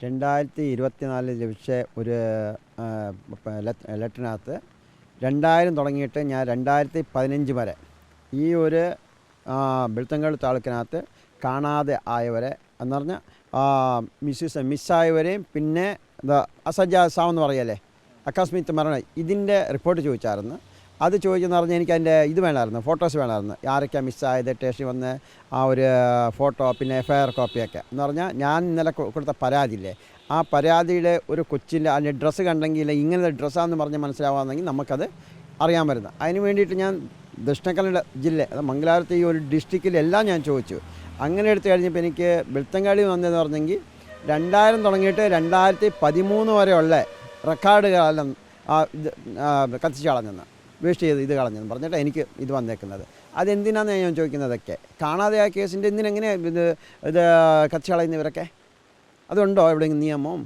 രണ്ടായിരത്തി ഇരുപത്തിനാലിൽ ലഭിച്ച ഒരു ലെറ്ററിനകത്ത് രണ്ടായിരം തുടങ്ങിയിട്ട് ഞാൻ രണ്ടായിരത്തി പതിനഞ്ച് വരെ ഈ ഒരു ആ, വെളുത്തങ്കൽ താലൂക്കിനകത്ത് കാണാതെ ആയവരെ എന്ന് പറഞ്ഞാൽ മിസ്സസ് മിസ്സായവരെയും പിന്നെ എന്താ അസജ സാവെന്ന് പറയല്ലേ അക്കസ്മിക് മരണം ഇതിന്റെ റിപ്പോർട്ട് ചോദിച്ചായിരുന്നു. അത് ചോദിച്ചെന്ന് പറഞ്ഞാൽ എനിക്ക് അതിന്റെ ഇത് വേണമായിരുന്നു ഫോട്ടോസ് വേണമായിരുന്നു. ആരൊക്കെയാണ് മിസ്സായത് സ്റ്റേഷനിൽ വന്ന് ആ ഒരു ഫോട്ടോ പിന്നെ എഫ് ഐ ആർ കോപ്പിയൊക്കെ എന്ന് പറഞ്ഞാൽ ഞാൻ ഇന്നലെ കൊടുത്ത പരാതിയില്ലേ ആ പരാതിയുടെ ഒരു കൊച്ചിന്റെ അതിന്റെ ഡ്രസ്സ് കണ്ടെങ്കിൽ ഇങ്ങനത്തെ ഡ്രസ്സാണെന്ന് പറഞ്ഞ് മനസ്സിലാവാമെന്നെങ്കിൽ നമുക്കത് അറിയാൻ വരുന്നത് അതിന് വേണ്ടിയിട്ട് ഞാൻ ദക്ഷിണ കന്നഡ ജില്ല അത് മംഗലാപുരത്തെ ഈ ഒരു ഡിസ്ട്രിക്റ്റിലെല്ലാം ഞാൻ ചോദിച്ചു. അങ്ങനെ എടുത്തു കഴിഞ്ഞപ്പോൾ എനിക്ക് വെളുത്തങ്കാടി വന്നതെന്ന് പറഞ്ഞെങ്കിൽ രണ്ടായിരം തുടങ്ങിയിട്ട് രണ്ടായിരത്തി പതിമൂന്ന് വരെയുള്ള റെക്കോർഡുകളെല്ലാം കത്തിച്ച് കളഞ്ഞെന്ന്. വേസ്റ്റ് ചെയ്ത് ഇത് കളഞ്ഞെന്ന് പറഞ്ഞിട്ട് എനിക്ക് ഇത് വന്നേക്കുന്നത്. അതെന്തിനാണെന്ന് ഞാൻ ചോദിക്കുന്നതൊക്കെ കാണാതെ ആ കേസിന്റെ എന്തിനെങ്ങനെയാണ് ഇത് ഇത് കത്തിച്ച് കളയുന്നവരൊക്കെ അതുണ്ടോ എവിടെ നിയമം?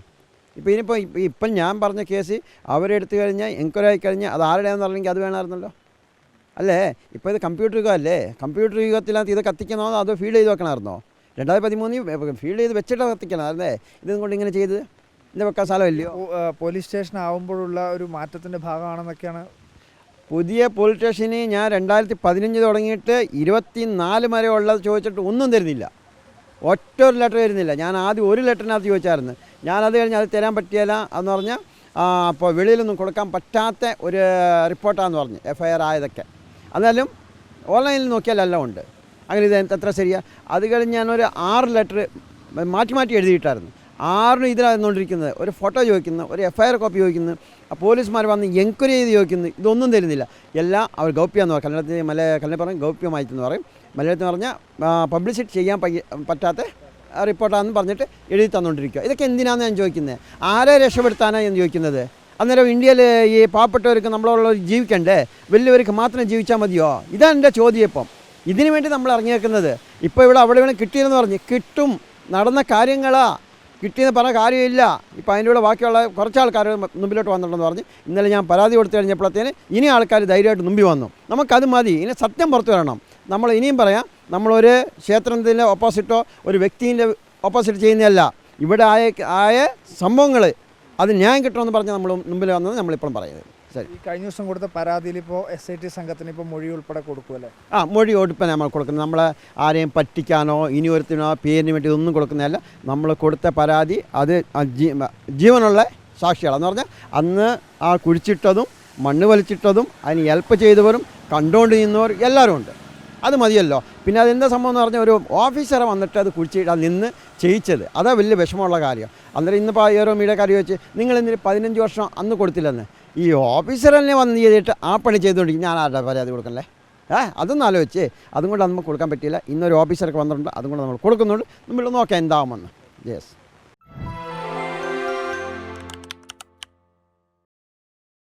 ഇപ്പോൾ ഇനിയിപ്പോൾ ഇപ്പം ഞാൻ പറഞ്ഞ കേസ് അവരെടുത്തു കഴിഞ്ഞാൽ എൻക്വയറി ആയി കഴിഞ്ഞാൽ അത് ആരുടെയാണെന്ന് പറഞ്ഞെങ്കിൽ അത് വേണമായിരുന്നല്ലോ. അല്ലേ? ഇപ്പോൾ ഇത് കമ്പ്യൂട്ടർ യുഗമല്ലേ? കമ്പ്യൂട്ടർ യുഗത്തിനകത്ത് ഇത് കത്തിക്കണോ അതോ ഫീൽഡ് ചെയ്ത് വെക്കണമായിരുന്നോ? രണ്ടായിരത്തി പതിമൂന്നിൽ ഫീൽഡ് ചെയ്ത് വെച്ചിട്ട് കത്തിക്കണമായിരുന്നേ ഇതും കൊണ്ട് ഇങ്ങനെ ചെയ്ത്? ഇത് വെക്കാൻ സ്ഥലമില്ലയോ? പോലീസ് സ്റ്റേഷൻ ആവുമ്പോഴുള്ള ഒരു മാറ്റത്തിന്റെ ഭാഗമാണെന്നൊക്കെയാണ് പുതിയ പോലീസ് സ്റ്റേഷന് ഞാൻ രണ്ടായിരത്തി പതിനഞ്ച് തുടങ്ങിയിട്ട് ഇരുപത്തി നാല് വരെ ഉള്ളത് ചോദിച്ചിട്ട് ഒന്നും തരുന്നില്ല. ഒറ്റ ഒരു ലെറ്റർ തരുന്നില്ല. ഞാൻ ആദ്യം ഒരു ലെറ്ററിനകത്ത് ചോദിച്ചായിരുന്നു. ഞാനത് കഴിഞ്ഞ് അത് തരാൻ പറ്റിയല്ല എന്ന് പറഞ്ഞാൽ അപ്പോൾ വെളിയിലൊന്നും കൊടുക്കാൻ പറ്റാത്ത ഒരു റിപ്പോർട്ടാന്ന് പറഞ്ഞു എഫ് ഐ ആർ ആയതൊക്കെ. എന്നാലും ഓൺലൈനിൽ നോക്കിയാൽ എല്ലാം ഉണ്ട്. അങ്ങനെ ഇത് എത്ര ശരിയാണ് അത് കഴിഞ്ഞ് ഞാനൊരു ആറ് ലെറ്റർ മാറ്റി മാറ്റി എഴുതിയിട്ടായിരുന്നു. ആറിനും ഇതിലായിരുന്നുകൊണ്ടിരിക്കുന്നത് ഒരു ഫോട്ടോ ചോദിക്കുന്നു ഒരു എഫ് ഐ ആർ കോപ്പി ചോദിക്കുന്നു പോലീസുമാർ വന്ന് എൻക്വയറി ചെയ്ത് ചോദിക്കുന്നു ഇതൊന്നും തരുന്നില്ല. എല്ലാം അവർ ഗൗപ്യമെന്ന് പറയും. കന്നഡത്തിൽ മല കന്നഡ പറയും ഗൗപ്യമായിട്ടെന്ന് പറയും. മലയാളത്തിൽ പറഞ്ഞാൽ പബ്ലിസിറ്റി ചെയ്യാൻ പറ്റാത്ത റിപ്പോർട്ടാണെന്ന് പറഞ്ഞിട്ട് എഴുതി തന്നുകൊണ്ടിരിക്കുക ഇതൊക്കെ എന്തിനാണെന്ന് ഞാൻ ചോദിക്കുന്നത് ആരെ രക്ഷപ്പെടുത്താനാണ് ഞാൻ ചോദിക്കുന്നത്? അന്നേരം ഇന്ത്യയിൽ ഈ പാവപ്പെട്ടവർക്ക് നമ്മളോട് ജീവിക്കണ്ടേ? വലിയവർക്ക് മാത്രം ജീവിച്ചാൽ മതിയോ? ഇതാണ് എന്റെ ചോദ്യം ഇപ്പം ഇതിനു വേണ്ടി നമ്മൾ ഇറങ്ങിയേക്കുന്നത്. ഇപ്പോൾ ഇവിടെ അവിടെ വേണം കിട്ടിയെന്ന് പറഞ്ഞ് കിട്ടും. നടന്ന കാര്യങ്ങളാ. കിട്ടിയെന്ന് പറഞ്ഞ കാര്യമില്ല. ഇപ്പോൾ അതിന്റെ കൂടെ ബാക്കിയുള്ള കുറച്ച് ആൾക്കാർ മുമ്പിലോട്ട് വന്നിട്ടുണ്ടെന്ന് പറഞ്ഞ് ഇന്നലെ ഞാൻ പരാതി കൊടുത്തു കഴിഞ്ഞപ്പോഴത്തേന് ഇനി ആൾക്കാർ ധൈര്യമായിട്ട് മുമ്പിൽ വന്നു. നമുക്കത് മതി. ഇനി സത്യം പുറത്തു വരണം. നമ്മൾ ഇനിയും പറയാം നമ്മളൊരു ക്ഷേത്രത്തിന്റെ ഓപ്പോസിറ്റോ ഒരു വ്യക്തിന്റെ ഓപ്പോസിറ്റ് ചെയ്യുന്നതല്ല. ഇവിടെ ആയ ആയ സംഭവങ്ങൾ അത് ന്യായം കിട്ടുമെന്ന് പറഞ്ഞ് നമ്മൾ മുമ്പിൽ വന്നത് നമ്മളിപ്പോഴും പറയുന്നത്. ശരി ഈ കഴിഞ്ഞ ദിവസം കൊടുത്ത പരാതിയിൽ ഇപ്പോൾ എസ് ഐ ടി സംഘത്തിന് ഇപ്പോൾ മൊഴി ഉൾപ്പെടെ കൊടുക്കുമല്ലേ? ആ മൊഴി ഉൾപ്പെടെ നമ്മൾ കൊടുക്കുന്നത്. നമ്മൾ ആരെയും പറ്റിക്കാനോ ഇനി ഒരുത്തിനോ പേരിന് വേണ്ടി ഒന്നും കൊടുക്കുന്നതല്ല. നമ്മൾ കൊടുത്ത പരാതി അത് ജീവനുള്ള സാക്ഷികളെന്ന് പറഞ്ഞാൽ അന്ന് ആ കുഴിച്ചിട്ടതും മണ്ണ് വലിച്ചിട്ടതും അതിന് ഹെൽപ്പ് ചെയ്തവരും കണ്ടുകൊണ്ട് നിന്നവർ എല്ലാവരും ഉണ്ട്. അത് മതിയല്ലോ. പിന്നെ അതെന്താ സംഭവം എന്ന് പറഞ്ഞാൽ ഒരു ഓഫീസറെ വന്നിട്ട് അത് കുഴിച്ചിട്ട് അത് നിന്ന് ചെയ്യിച്ചത്. അതാ വലിയ വിഷമമുള്ള കാര്യം. അന്നേരം ഇന്നിപ്പോൾ ഏറോ മീഡിയക്കാർ ചോദിച്ച് നിങ്ങൾ എന്തിന് പതിനഞ്ച് വർഷം അന്ന് കൊടുത്തില്ലെന്ന്? ഈ ഓഫീസർ തന്നെ വന്ന് ചെയ്തിട്ട് ആ പണി ചെയ്തുകൊണ്ടിരിക്കും ഞാൻ ആരുടെ പരാതി കൊടുക്കല്ലേ ഏ അതൊന്നും ആലോചിച്ച്. അതും കൊണ്ട് നമുക്ക് കൊടുക്കാൻ പറ്റിയില്ല. ഇന്നൊരു ഓഫീസർക്ക് വന്നിട്ടുണ്ട്. അതും കൊണ്ട് നമ്മൾ കൊടുക്കുന്നുണ്ട്. നമ്മൾ നോക്കാം എന്താവുമെന്ന്. യെസ്